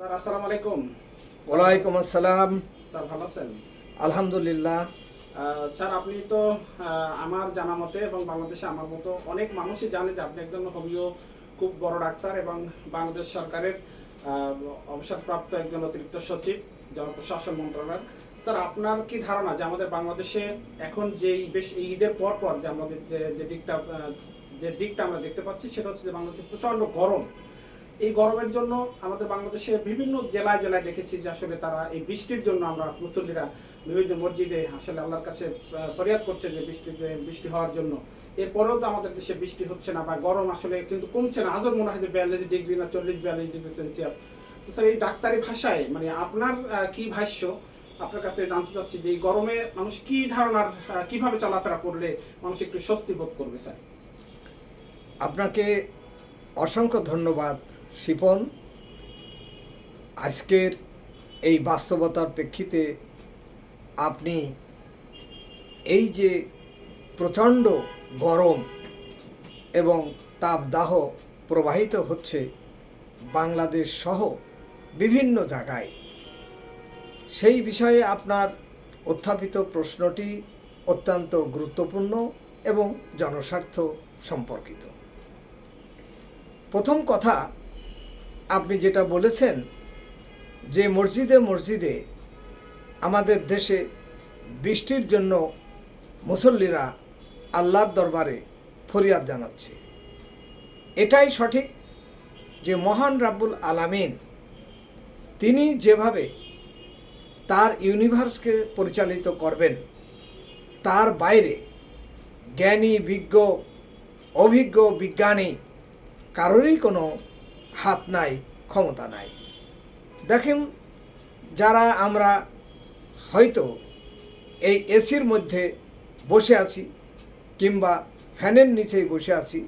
Sir আসসালামু আলাইকুম। ওয়ালাইকুম আসসালাম। স্যার ভালো আছেন? আলহামদুলিল্লাহ। স্যার আপনি তো আমার জানা মতে এবং বাংলাদেশে আমার মতো অনেক মানুষই জানে যে আপনি একজন হোমিও খুব বড় ডাক্তার এবং বাংলাদেশ সরকারের অবসরপ্রাপ্ত একজন অতিরিক্ত সচিব জনপ্রশাসন মন্ত্রণালয়ের। স্যার আপনার কি ধারণা যে আমাদের বাংলাদেশে এখন যেই বেশ এই ঈদের পর পর যে আমাদের যে যে দিকটা যে দিকটা আমরা দেখতে পাচ্ছি সেটা হচ্ছে যে বাংলাদেশে প্রচণ্ড গরম। এই গরমের জন্য আমাদের বাংলাদেশে বিভিন্ন জেলায় জেলায় দেখেছি যে আসলে তারা এই বৃষ্টির জন্য আমরা মুসল্লিরা বিভিন্ন মসজিদে আসলে আল্লাহর কাছে ফরিয়াদ করছে যে বৃষ্টির বৃষ্টি হওয়ার জন্য। এরপরেও তো আমাদের দেশে বৃষ্টি হচ্ছে না বা গরম আসলে কিন্তু কমছে না। আজও মনে হয় যে বিয়াল্লিশ ডিগ্রি না চল্লিশ, বিয়াল্লিশ ডিগ্রি সেলসিয়াস। তো স্যার, এই ডাক্তারি ভাষায় মানে আপনার কি ভাষ্য? আপনার কাছে জানতে চাচ্ছি যে এই গরমে মানুষ কি ধারণার কীভাবে চলাফেরা করলে মানুষ একটু স্বস্তি বোধ করবে, স্যার? আপনাকে অসংখ্য ধন্যবাদ শিপন আজকের এই বাস্তবতার প্রেক্ষিতে আপনি এই যে প্রচণ্ড গরম এবং তাপদাহ প্রবাহিত হচ্ছে বাংলাদেশ সহ বিভিন্ন জায়গায়, সেই বিষয়ে আপনার উত্থাপিত প্রশ্নটি অত্যন্ত গুরুত্বপূর্ণ এবং জনস্বার্থ সম্পর্কিত। প্রথম কথা আপনি যেটা বলেছেন, যে মসজিদে মসজিদে আমাদের দেশে বৃষ্টির জন্য মুসল্লিরা আল্লাহর দরবারে ফরিয়াদ জানাচ্ছে। এটাই সঠিক যে মহান রাব্বুল আলামিন তিনি যেভাবে তার ইউনিভার্সকে পরিচালিত করবেন, তার বাইরে জ্ঞানী, বিজ্ঞ, অভিজ্ঞ, বিজ্ঞানী কারোরই কোনো হাত নাই, ক্ষমতা নাই। দেখেন, যারা আমরা হয়তো এই এসির মধ্যে বসে আছি কিংবা ফ্যানের নিচেই বসে আছি,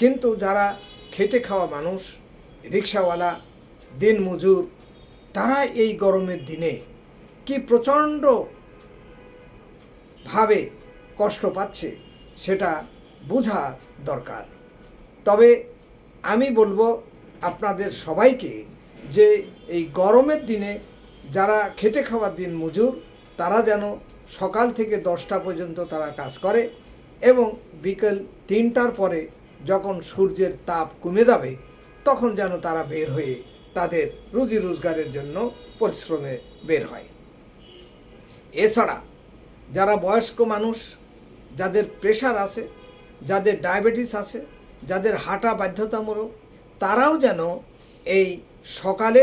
কিন্তু যারা খেটে খাওয়া মানুষ, রিক্সাওয়ালা, দিন মজুর, তারা এই গরমের দিনে কি প্রচণ্ড ভাবে কষ্ট পাচ্ছে সেটা বোঝা দরকার। তবে আমি বলব আপনাদের সবাইকে যে এই গরমের দিনে যারা খেটে খাওয়ার দিন মজুর, তারা যেন সকাল থেকে দশটা পর্যন্ত তারা কাজ করে এবং বিকেল তিনটার পরে যখন সূর্যের তাপ কমে যাবে, তখন যেন তারা বের হয়ে তাদের রুজি রোজগারের জন্য পরিশ্রমে বের হয়। এছাড়া যারা বয়স্ক মানুষ, যাদের প্রেশার আছে, যাদের ডায়াবেটিস আছে, যাদের হাঁটা বাধ্যতামূলক তারাও যেন এই সকালে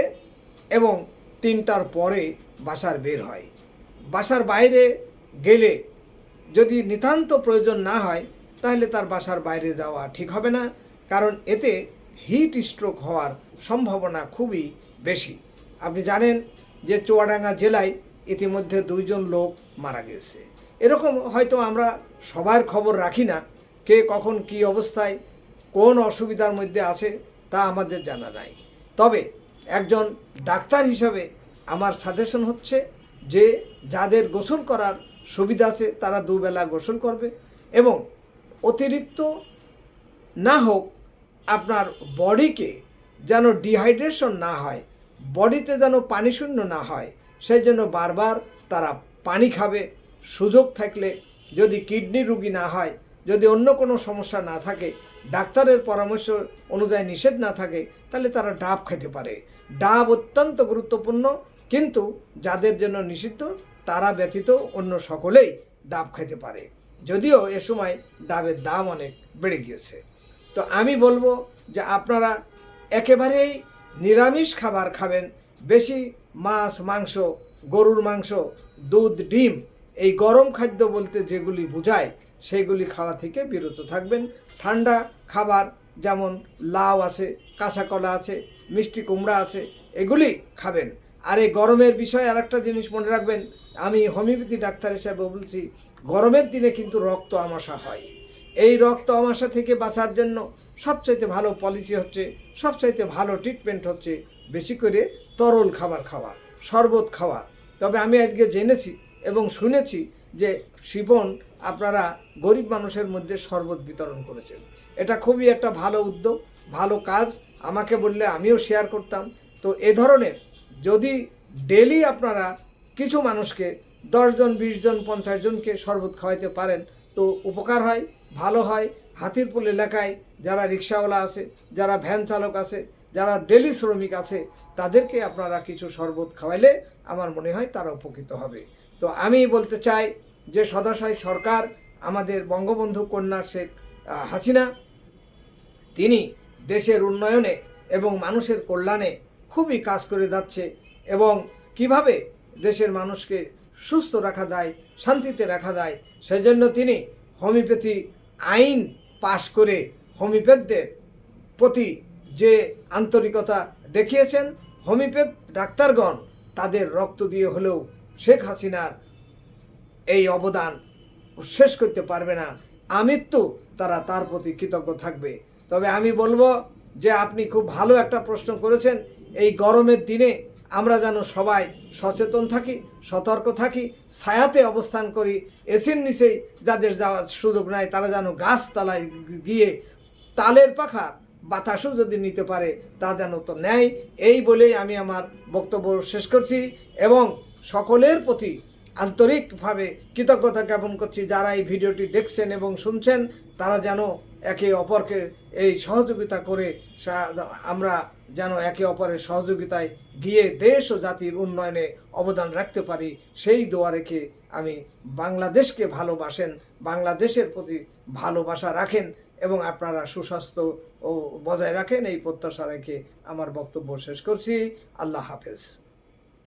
এবং তিনটার পরে বাসার বের হয়। বাসার বাইরে গেলে যদি নিতান্ত প্রয়োজন না হয়, তাহলে তার বাসার বাইরে যাওয়া ঠিক হবে না, কারণ এতে হিট স্ট্রোক হওয়ার সম্ভাবনা খুবই বেশি। আপনি জানেন যে চুয়াডাঙ্গা জেলায় ইতিমধ্যে দুইজন লোক মারা গেছে। এরকম হয়তো আমরা সবার খবর রাখি না, কে কখন কি অবস্থায়, কোন অসুবিধার মধ্যে আছে তা আমাদের জানা নাই। তবে একজন ডাক্তার হিসাবে আমার সাজেশন হচ্ছে যে, যাদের গোসল করার সুবিধা আছে, তারা দুবেলা গোসল করবে এবং অতিরিক্ত না হোক, আপনার বডিকে যেন ডিহাইড্রেশন না হয়, বডিতে যেন পানি শূন্য না হয়, সেই জন্য বারবার তারা পানি খাবে। সুযোগ থাকলে যদি কিডনি রুগী না হয় যদি অন্য কোনো সমস্যা না থাকে, ডাক্তারের পরামর্শ অনুযায়ী নিষেধ না থাকে, তাহলে তারা ডাব খেতে পারে। ডাব অত্যন্ত গুরুত্বপূর্ণ, কিন্তু যাদের জন্য নিষিদ্ধ, তারা ব্যতীত অন্য সকলেই ডাব খেতে পারে। যদিও এ সময় ডাবের দাম অনেক বেড়ে গিয়েছে। তো আমি বলব যে আপনারা একেবারেই নিরামিষ খাবার খাবেন। বেশি মাছ, মাংস, গরুর মাংস, দুধ, ডিম, এই গরম খাদ্য বলতে যেগুলি বোঝায় সেইগুলি খাওয়া থেকে বিরত থাকবেন। ঠান্ডা খাবার যেমন লাউ আছে, কাঁচা কলা আছে, মিষ্টি কুমড়া আছে, এগুলি খাবেন। আর এই গরমের বিষয়ে আরেকটা জিনিস মনে রাখবেন, আমি হোমিওপ্যাথি ডাক্তার হিসাবে বলছি, গরমের দিনে কিন্তু রক্ত আমাশা হয়। এই রক্ত আমাশা থেকে বাঁচার জন্য সবচাইতে ভালো পলিসি হচ্ছে, সবচাইতে ভালো ট্রিটমেন্ট হচ্ছে বেশি করে তরল খাবার খাওয়া, শরবত খাওয়া। তবে আমি আজকে জেনেছি এবং শুনেছি যে শিবন আপনারা গরিব মানুষের মধ্যে শরবত বিতরণ করেছেন। এটা খুবই একটা ভালো উদ্যোগ, ভালো কাজ। আমাকে বললে আমিও শেয়ার করতাম। তো এ ধরনের যদি ডেলি আপনারা কিছু মানুষকে, দশজন বিশ জন পঞ্চাশ জনকে শরবত খাওয়াইতে পারেন, তো উপকার হয়, ভালো হয়। হাতিরপুল এলাকায় যারা রিক্সাওয়ালা আছে, যারা ভ্যান চালক আছে, যারা ডেলি শ্রমিক আছে, তাদেরকে আপনারা কিছু শরবত খাওয়াইলে আমার মনে হয় তারা উপকৃত হবে। তো আমি বলতে চাই যে সদাশয় সরকার আমাদের বঙ্গবন্ধু কন্যা শেখ হাসিনা, তিনি দেশের উন্নয়নে এবং মানুষের কল্যাণে খুবই কাজ করে যাচ্ছে এবং কীভাবে দেশের মানুষকে সুস্থ রাখা যায়, শান্তিতে রাখা যায়, সেজন্য তিনি হোমিওপ্যাথি আইন পাশ করে হোমিওপ্যাথদের প্রতি যে আন্তরিকতা দেখিয়েছেন, হোমিওপ্যাথ ডাক্তারগণ তাদের রক্ত দিয়ে হলেও শেখ হাসিনার এই অবদান শেষ করতে পারবে না। আমৃত্যু তারা তার প্রতি কৃতজ্ঞ থাকবে। তবে আমি বলব যে আপনি খুব ভালো একটা প্রশ্ন করেছেন। এই গরমের দিনে আমরা যেন সবাই সচেতন থাকি, সতর্ক থাকি, ছায়াতে অবস্থান করি, এসির নিচেই যাদের যাওয়ার সুযোগ নাই তারা যেন গাছতলায় গিয়ে তালের পাখা বাতাসও যদি নিতে পারে তা যেন তো নেয় এই বলেই আমি আমার বক্তব্য শেষ করছি এবং সকলের প্রতি আন্তরিকভাবে কৃতজ্ঞতা জ্ঞাপন করছি। যারা এই ভিডিওটি দেখছেন এবং শুনছেন, তারা যেন একে অপরকে এই সহযোগিতা করে আমরা যেন একে অপরের সহযোগিতায় গিয়ে দেশ ও জাতির উন্নয়নে অবদান রাখতে পারি। সেই দোয়া রেখে আমি বাংলাদেশকে ভালোবাসেন, বাংলাদেশের প্রতি ভালোবাসা রাখেন এবং আপনারা সুস্বাস্থ্য ও বজায় রাখেন। এই প্রত্যাশা রেখে আমার বক্তব্য শেষ করছি। আল্লাহ হাফেজ।